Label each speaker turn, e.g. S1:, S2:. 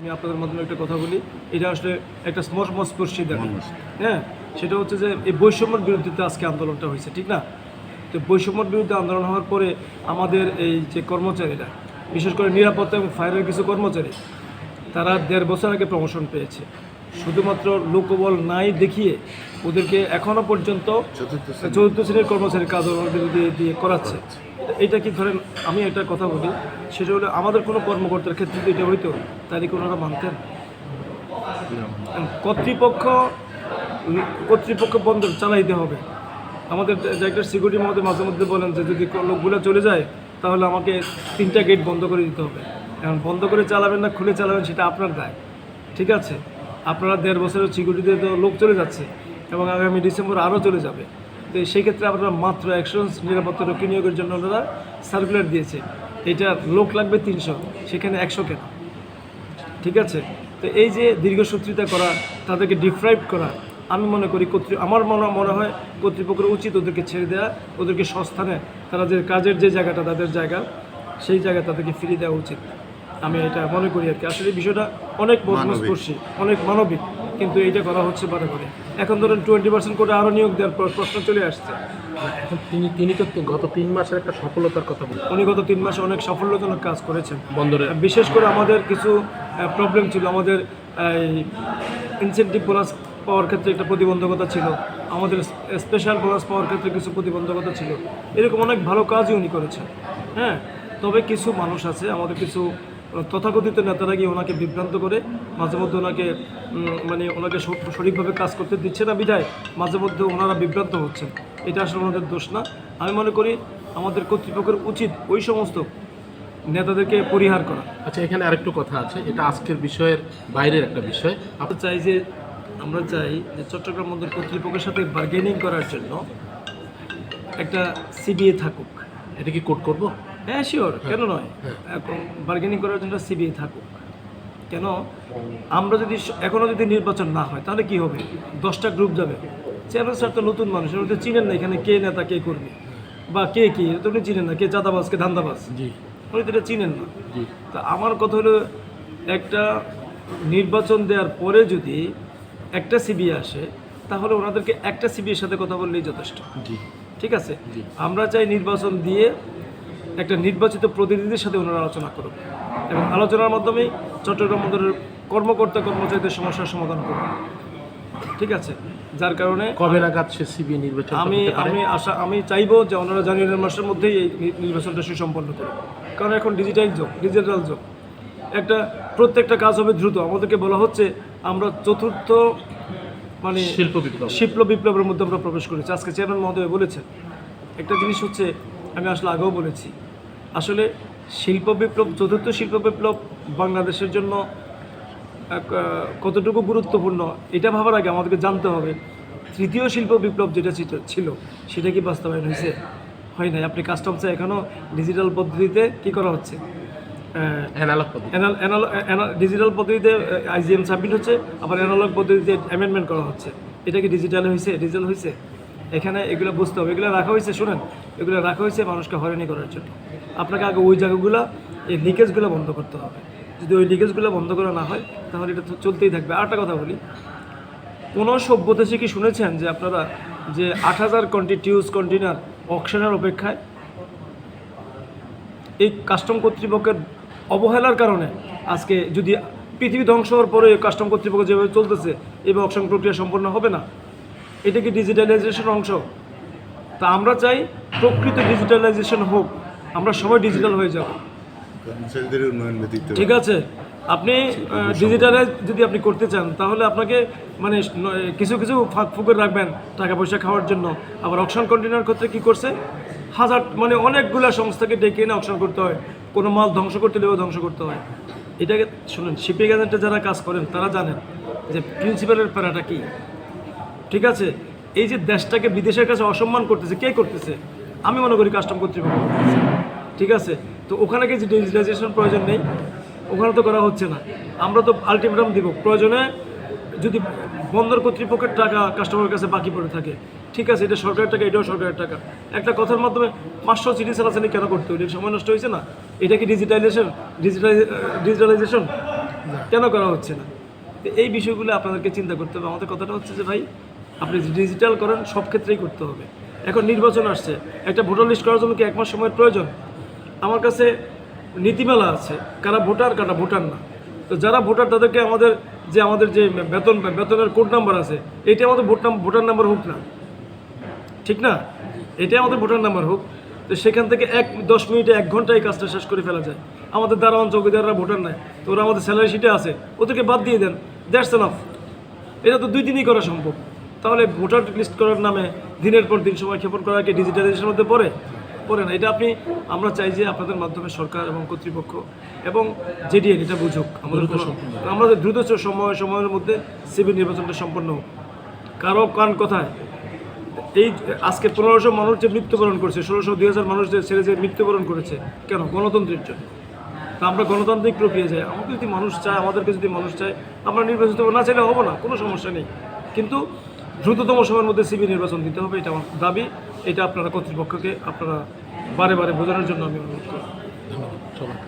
S1: আমি আপনাদের মাধ্যমে একটা কথা বলি। এটা আসলে একটা স্পর্শী দেখা। হ্যাঁ সেটা হচ্ছে যে এই বৈষম্যর বিরুদ্ধে তো আজকে আন্দোলনটা হয়েছে ঠিক না? তো বৈষম্যর বিরুদ্ধে আন্দোলন হওয়ার পরে আমাদের এই যে কর্মচারীরা বিশেষ করে নিরাপত্তা এবং ফায়ারের কিছু কর্মচারী তারা দেড় বছর আগে প্রমোশন পেয়েছে। শুধুমাত্র লোকবল নাই দেখিয়ে ওদেরকে এখনও পর্যন্ত চতুর্থ শ্রেণির কর্মচারীর কাজ ওদের দিয়ে দিয়ে করাচ্ছে। এটা কি ধরেন আমি একটা কথা বলি সেটা হলো আমাদের কোনো কর্মকর্তার ক্ষেত্রে যদি এটা হইতো তাহলে কি ওনারা মানতেন? কর্তৃপক্ষ কর্তৃপক্ষ বন্ধ চালাইতে হবে। আমাদের ডাইরেক্টর সিকিউরিটি মধ্যে মাঝে মধ্যে বলেন যে যদি লোকগুলো চলে যায় তাহলে আমাকে তিনটা গেট বন্ধ করে দিতে হবে। এখন বন্ধ করে চালাবেন না খুলে চালাবেন সেটা আপনার দায়। ঠিক আছে? আপনারা দেড় বছরের সিকিউরিটিতে তো লোক চলে যাচ্ছে এবং আগামী ডিসেম্বর আরও চলে যাবে। তো সেই ক্ষেত্রে আপনারা মাত্র একশো নিরাপত্তা রক্ষী নিয়োগের জন্য ওনারা সার্কুলার দিয়েছে এটা লোক লাগবে তিনশো, সেখানে একশো কেন? ঠিক আছে? তো এই যে দীর্ঘসূত্রিতা করা, তাদেরকে ডিপ্রাইভ করা, আমি মনে করি কর্তৃ, আমার মনে মনে হয় কর্তৃপক্ষের উচিত ওদেরকে ছেড়ে দেওয়া ওদেরকে সস্থানে তারা যে কাজের যে জায়গাটা, তাদের জায়গা, সেই জায়গায় তাদেরকে ফিরিয়ে দেওয়া উচিত। আমি এটা মনে করি আর কি। আসলে বিষয়টা অনেক মস্পর্শী অনেক মানবিক কিন্তু এইটা করা হচ্ছে বারে বারে। এখন ধরেন টোয়েন্টি পার্সেন্ট করে আরও নিয়োগ দেওয়ার পর প্রশ্ন চলে আসছে।
S2: এখন তিনি তিনি তো গত তিন মাসের একটা সফলতার কথা বলেন
S1: উনি গত তিন মাসে অনেক সাফল্যজনক কাজ করেছেন।
S2: বন্দরে।
S1: বিশেষ করে আমাদের কিছু প্রবলেম ছিল। আমাদের ইনসেন্টিভ বোনাস পাওয়ার ক্ষেত্রে একটা প্রতিবন্ধকতা ছিল। আমাদের স্পেশাল বোনাস পাওয়ার ক্ষেত্রে কিছু প্রতিবন্ধকতা ছিল। এরকম অনেক ভালো কাজই উনি করেছেন। হ্যাঁ তবে কিছু মানুষ আছে আমাদের কিছু তথাকথিত নেতারা গিয়ে ওনাকে বিভ্রান্ত করে মাঝে মধ্যে ওনাকে মানে ওনাকে সঠিকভাবে কাজ করতে দিচ্ছে না বিধায় মাঝে মধ্যে ওনারা বিভ্রান্ত হচ্ছেন। এটা আসলে ওনাদের দোষ না। আমি মনে করি আমাদের কর্তৃপক্ষের উচিত ওই সমস্ত নেতাদেরকে পরিহার করা।
S2: আচ্ছা এখানে আরেকটু কথা আছে। এটা আজকের বিষয়ের বাইরের একটা বিষয়।
S1: আমরা চাই যে আমরা চাই যে চট্টগ্রাম বন্দর কর্তৃপক্ষের সাথে বার্গেনিং করার জন্য একটা সিবিএ থাকুক।
S2: এটা কি কোট করব?
S1: হ্যাঁ শিওর কেন নয়? বার্গেনিং করার জন্য সিবিএ থাকুক। কেন? আমরা যদি স- এখনও যদি নির্বাচন না হয় তাহলে কি হবে? দশটা গ্রুপ যাবে। চেয়ারম্যান স্যার তো নতুন মানুষ উনি তো চিনেন না এখানে কে নেতা কে কর্মী। বা কে কি এটা তো উনি চিনেন না কে চাঁদাবাজ কে ধান্দাবাজ।
S2: জি।
S1: উনি তো এটা চিনেন না। তা আমার কথা হলো একটা নির্বাচন দেওয়ার পরে যদি একটা সিবি আসে তাহলে ওনাদেরকে একটা সিবির সাথে কথা বললেই যথেষ্ট।
S2: জি।
S1: ঠিক আছে? আমরা চাই নির্বাচন দিয়ে একটা নির্বাচিত প্রতিনিধির সাথে ওনারা আলোচনা করুন এবং আলোচনার মাধ্যমেই চট্টগ্রাম বন্দরের কর্মকর্তা কর্মচারীদের সমস্যার সমাধান করুন ঠিক আছে? যার কারণে
S2: কবে নাগাদ সে সিবি নির্বাচন
S1: আমি আমি আশা আমি চাইব যে ওনারা জানুয়ারি মাসের মধ্যেই এই নির্বাচনটা সুসম্পন্ন করুন কারণ এখন ডিজিটাল যুগ ডিজিটাল যুগ। একটা প্রত্যেকটা কাজ হবে দ্রুত। আমাদেরকে বলা হচ্ছে আমরা চতুর্থ মানে
S2: শিল্প বিপ্লব।
S1: শিল্প বিপ্লবের মধ্যে আমরা প্রবেশ করেছি। আজকে চেয়ারম্যান মহোদয় বলেছেন। একটা জিনিস হচ্ছে আমি আসলে আগেও বলেছি আসলে শিল্প বিপ্লব চতুর্থ শিল্প বিপ্লব বাংলাদেশের জন্য কতটুকু গুরুত্বপূর্ণ এটা ভাবার আগে আমাদেরকে জানতে হবে। তৃতীয় শিল্প বিপ্লব যেটা ছিল- ছিল সেটা কি বাস্তবায়ন হয়েছে? হয় নাই? আপনি কাস্টমসে এখনও ডিজিটাল পদ্ধতিতে কি করা হচ্ছে? ডিজিটাল পদ্ধতিতে আইজিএম সাবমিট হচ্ছে আবার অ্যানালগ পদ্ধতিতে অ্যামেন্ডমেন্ট করা হচ্ছে। এটা কি ডিজিটাল হয়েছে? ডিজিটাল হয়েছে? এখানে এগুলো বুঝতে হবে। এগুলো রাখা হয়েছে, শুনেন, এগুলো রাখা হয়েছে মানুষকে হয়রানি করার জন্য। আপনাকে আগে ওই জায়গাগুলো, এই লিকেজগুলো বন্ধ করতে হবে। যদি ওই লিকেজগুলো বন্ধ করা না হয়, তাহলে এটা চলতেই থাকবে। আর একটা কথা বলি, কোনো সভ্যদেশে কি শুনেছেন যে আপনারা যে আট হাজার কন্টিটিউস কন্টেনার অকশনের অপেক্ষায় এই কাস্টম কর্তৃপক্ষের অবহেলার কারণে আজকে যদি পৃথিবী ধ্বংস হওয়ার পরে কাস্টম কর্তৃপক্ষ যেভাবে চলতেছে, এভাবে অকশন প্রক্রিয়া সম্পন্ন হবে না? এটা কি ডিজিটালাইজেশন অংশ? তা আমরা চাই প্রকৃত ডিজিটালাইজেশন হোক। আমরা সবাই ডিজিটাল হয়ে যাব। ঠিক আছে। আপনি ডিজিটালাইজ যদি আপনি করতে চান তাহলে আপনাকে মানে কিছু কিছু ফাঁক ফুকের রাখবেন টাকা পয়সা খাওয়ার জন্য। আবার অকশন কন্টেনার ক্ষেত্রে কি করছে? হাজার মানে অনেকগুলো সংস্থাকে ডেকে এনে অকশন করতে হয়। কোনো মাল ধ্বংস করতে হলেও ধ্বংস করতে হয়। এটাকে শুনুন শিপিং এজেন্টে যারা কাজ করেন তারা জানেন যে প্রিন্সিপালের প্যারাটা কী। ঠিক আছে? এই যে দেশটাকে বিদেশের কাছে অসম্মান করতেছে, কে করতেছে? আমি মনে করি কাস্টম কর্তৃপক্ষ ঠিক আছে? তো ওখানে কি ডিজিটাইজেশন প্রয়োজন নেই, ওখানে তো করা হচ্ছে না। আমরা তো আলটিমেটাম দিব, প্রয়োজনে যদি বন্দর কর্তৃপক্ষের টাকা কাস্টমারের কাছে বাকি পড়ে থাকে, ঠিক আছে? এটা সরকারের টাকা, এটাও সরকারের টাকা। একটা কথার মাধ্যমে পাঁচশো চিঠি চালাচালি কেন করতে এটা সময় নষ্ট হয়েছে না? এটা কি ডিজিটাইজেশন ডিজিটাল ডিজিটালাইজেশন কেন করা হচ্ছে না? এই বিষয়গুলো আপনাদেরকে চিন্তা করতে হবে। আমাদের কথাটা হচ্ছে যে, ভাই আপনি ডিজিটাল করেন, সব ক্ষেত্রেই করতে হবে। এখন নির্বাচন আসছে। একটা ভোটার লিস্ট করার জন্য কি এক মাস সময়ের প্রয়োজন? আমার কাছে নীতিমালা আছে, কারা ভোটার কারা ভোটার না। তো যারা ভোটার, তাদেরকে আমাদের যে আমাদের যে বেতন, বেতনের কোড নাম্বার আছে এইটা আমাদের ভোট ভোটার নাম্বার হোক না। ঠিক না? এটাই আমাদের ভোটার নাম্বার হোক। তো সেখান থেকে এক, দশ মিনিটে এক ঘন্টায় কাজটা শেষ করে ফেলা যায়। আমাদের দারোয়ান চৌকিদাররা ভোটার নেয়। তো ওরা আমাদের স্যালারি শিটে আছে। ওদেরকে বাদ দিয়ে দেন। দ্যাটস এনাফ এটা তো দুই দিনই করা সম্ভব। তাহলে ভোটার লিস্ট করার নামে দিনের পর দিন সময় ক্ষেপণ করা কি ডিজিটালাইজেশনের মধ্যে পড়ে? পড়ে না। এটা আপনি আমরা চাই যে আপনাদের মাধ্যমে সরকার এবং কর্তৃপক্ষ এবং জেডিএন এটা বুঝুক। আমাদের দ্রুত সময় সময়ের মধ্যে সিভিল নির্বাচনটা সম্পন্ন হোক। কারও কান কথায় এই আজকে পনেরোশো মানুষ যে মৃত্যুবরণ করেছে ষোলোশো দুই হাজার মানুষ যে ছেড়ে যে মৃত্যুবরণ করেছে কেন? গণতন্ত্রের জন্য। তা আমরা গণতান্ত্রিক প্রক্রিয়া যাই আমাকে যদি মানুষ চায় আমাদেরকে যদি মানুষ চায় আমরা নির্বাচিত হব। না চাইলে হব না কোনো সমস্যা নেই। কিন্তু দ্রুততম সময়ের মধ্যে সিবি নির্বাচন দিতে হবে, এটা আমার দাবি। এটা আপনারা কর্তৃপক্ষকে আপনারা বারে বারে বোঝানোর জন্য আমি অনুরোধ করি
S2: ধন্যবাদ।